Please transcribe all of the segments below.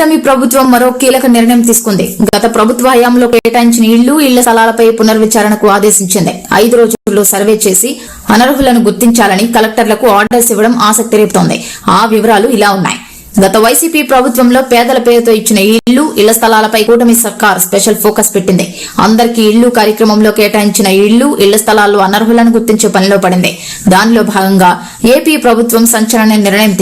కూటమి ప్రభుత్వం మరో కీలక నిర్ణయం తీసుకుంది. గత ప్రభుత్వ హయాంలో కేటాయించిన ఇళ్ళు ఇళ్ళ స్థలాలపై పునర్విచారణకు ఆదేశించింది. ఐదు రోజుల్లో సర్వే చేసి అనర్హులను గుర్తించాలని కలెక్టర్లకు ఆర్డర్స్ ఇవ్వడం ఆసక్తి రేపుతోంది. ఆ వివరాలు ఇలా ఉన్నాయి. గత వైసీపీ ప్రభుత్వంలో పేదల పేరుతో ఇచ్చిన ఇళ్ళు ఇళ్ళ స్థలాలపై కూటమి సర్కార్ స్పెషల్ ఫోకస్ పెట్టింది. అందరికీ ఇళ్ళు కార్యక్రమంలో కేటాయించిన ఇళ్ళు ఇళ్ళ స్థలాల్లో అనర్హులను గుర్తించే పనిలో పడింది. దానిలో భాగంగా ఏపీ ప్రభుత్వం సంచలన నిర్ణయం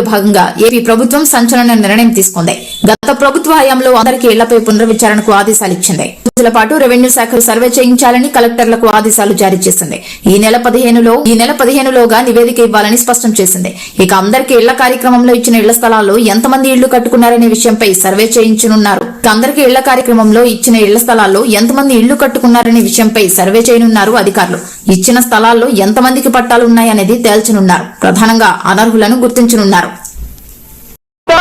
భాగంగా ఏపీ ప్రభుత్వం సంచలన నిర్ణయం తీసుకుంది. గత ప్రభుత్వ హయాంలో అందరికీ ఇళ్ళపై పునర్విచారణకు ఆదేశాలు ఇచ్చింది. రోజుల పాటు రెవెన్యూ శాఖ సర్వే చేయించాలని కలెక్టర్లకు ఆదేశాలు జారీ చేసింది. ఈ నెల పదిహేనులో ఈ నెల పదిహేనులోగా నివేదిక ఇవ్వాలని స్పష్టం చేసింది. ఇక అందరికీ ఇళ్ళ కార్యక్రమంలో ఇచ్చిన ఇళ్ళ స్థలాల్లో ఎంతమంది ఇళ్ళు కట్టుకున్నారనే విషయంపై సర్వే చేయించనున్నారు. అందరికీ ఇళ్ళ కార్యక్రమంలో ఇచ్చిన ఇళ్ళ స్థలాల్లో ఎంతమంది ఇళ్ళు కట్టుకున్నారనే విషయంపై సర్వే చేయనున్నారు అధికారులు. ఇచ్చిన స్థలాల్లో ఎంతమందికి పట్టాలున్నాయనేది తేల్చనున్నారు. ప్రధానంగా అనర్హులను గుర్తించనున్నారు.